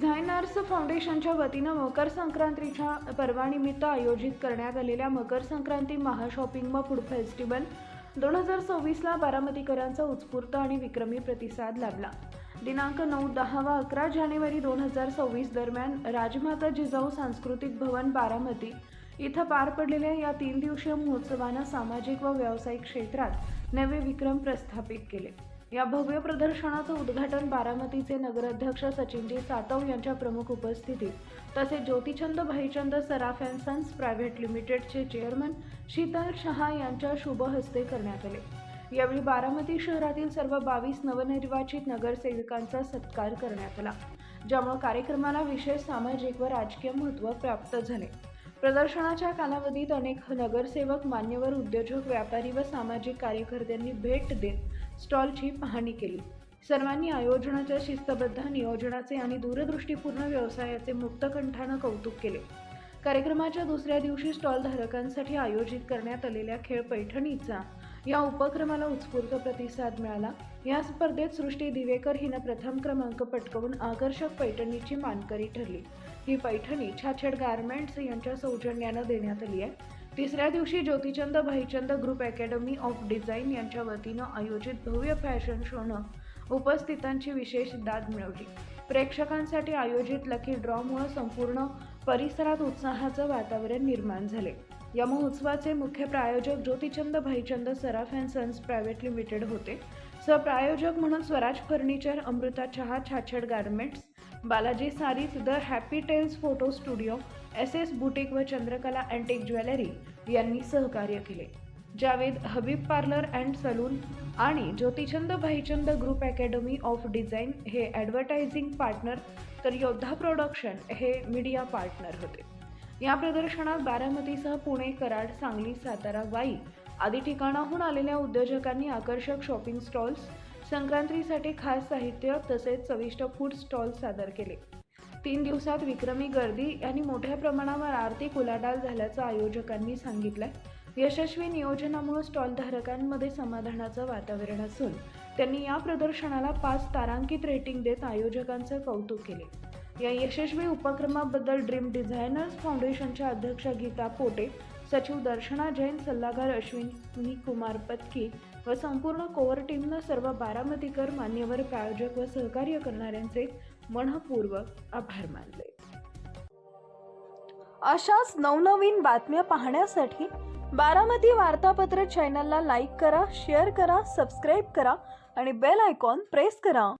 Designers फाउंडेशनच्या वतीनं मकर संक्रांतीच्या पर्वानिमित्त आयोजित करण्यात आलेल्या मकर संक्रांती महाशॉपिंग व फूड फेस्टिवल दोन हजार सव्वीसला बारामतीकरांचा उत्स्फूर्त आणि विक्रमी प्रतिसाद लाभला. दिनांक नऊ दहा व अकरा जानेवारी दोन हजार सव्वीस दरम्यान राजमाता जिजाऊ सांस्कृतिक भवन बारामती इथं पार पडलेल्या या तीन दिवसीय महोत्सवानं सामाजिक व व्यावसायिक क्षेत्रात नवे विक्रम प्रस्थापित केले. या भव्य प्रदर्शनाचं उद्घाटन बारामतीचे नगराध्यक्ष सचिनजी सातव यांच्या प्रमुख उपस्थितीत तसेच Jyotichand Bhaichand Saraf and sons private लिमिटेडचे चेअरमन शीतल शहा यांच्या शुभ हस्ते करण्यात आले. यावेळी बारामती शहरातील सर्व बावीस नवनिर्वाचित नगरसेवकांचा सत्कार करण्यात आला ज्यामुळे कार्यक्रमाला विशेष सामाजिक व राजकीय महत्त्व प्राप्त झाले. प्रदर्शनाच्या कालावधीत अनेक नगरसेवक मान्यवर उद्योजक व्यापारी व सामाजिक कार्यकर्त्यांनी भेट देत स्टॉलची पाहणी केली. सर्वांनी आयोजनाच्या शिस्तबद्ध नियोजनाचे आणि दूरदृष्टीपूर्ण व्यवसायाचे मुक्तकंठानं कौतुक केले. कार्यक्रमाच्या दुसऱ्या दिवशी स्टॉलधारकांसाठी आयोजित करण्यात आलेल्या खेळ पैठणीचा या उपक्रमाला उत्स्फूर्त प्रतिसाद मिळाला. या स्पर्धेत सृष्टी दिवेकर हिनं प्रथम क्रमांक पटकवून आकर्षक पैठणीची मानकरी ठरली. ही पैठणी छाछेड गारमेंट्स यांच्या सौजन्यानं देण्यात आली आहे. तिसऱ्या दिवशी Jyotichand Bhaichand group academy of design यांच्या वतीनं आयोजित भव्य फॅशन शोनं उपस्थितांची विशेष दाद मिळवली. प्रेक्षकांसाठी आयोजित लकी ड्रॉमुळे संपूर्ण परिसरात उत्साहाचं वातावरण निर्माण झाले. या महोत्सवाचे मुख्य प्रायोजक Jyotichand Bhaichand Saraf and sons private limited होते. सहप्रायोजक म्हणून स्वराज फर्निचर अमृता चहा छाछड garments Balaji sarees the happy tales photo studio S S boutique व चंद्रकला अँटिक ज्वेलरी यांनी सहकार्य केले. Javed Habib parlour and salon आणि Jyotichand Bhaichand group academy of design हे ॲडव्हर्टायझिंग पार्टनर तर योद्धा प्रोडक्शन हे मीडिया पार्टनर होते. या प्रदर्शनात बारामतीसह पुणे कराड सांगली सातारा वाई आदी ठिकाणाहून आलेल्या उद्योजकांनी आकर्षक शॉपिंग स्टॉल्स संक्रांतीसाठी खास साहित्य तसेच चविष्ट फूड स्टॉल सादर केले. तीन दिवसात विक्रमी गर्दी आणि मोठ्या प्रमाणावर आर्थिक उलाढाल झाल्याचं आयोजकांनी सांगितलंय. यशस्वी नियोजनामुळे स्टॉलधारकांमध्ये समाधानाचं वातावरण असून त्यांनी या प्रदर्शनाला पाच तारांकित रेटिंग देत आयोजकांचं कौतुक केले. या यशस्वी उपक्रमाबद्दल ड्रीम डिझायनर्स फाउंडेशनच्या अध्यक्ष गीता पोटे सचिव दर्शना जैन सल्लागार अश्विनी कुमार पत्की व संपूर्ण कोअर टीमनं सर्व बारामतीकर मान्यवर प्रायोजक व सहकार्य करणाऱ्यांचे मनपूर्वक आभार मानले. अशाच नवनवीन बातम्या पाहण्यासाठी बारामती वार्तापत्र चॅनलला लाईक करा शेअर करा सबस्क्राईब करा आणि बेल आयकॉन प्रेस करा.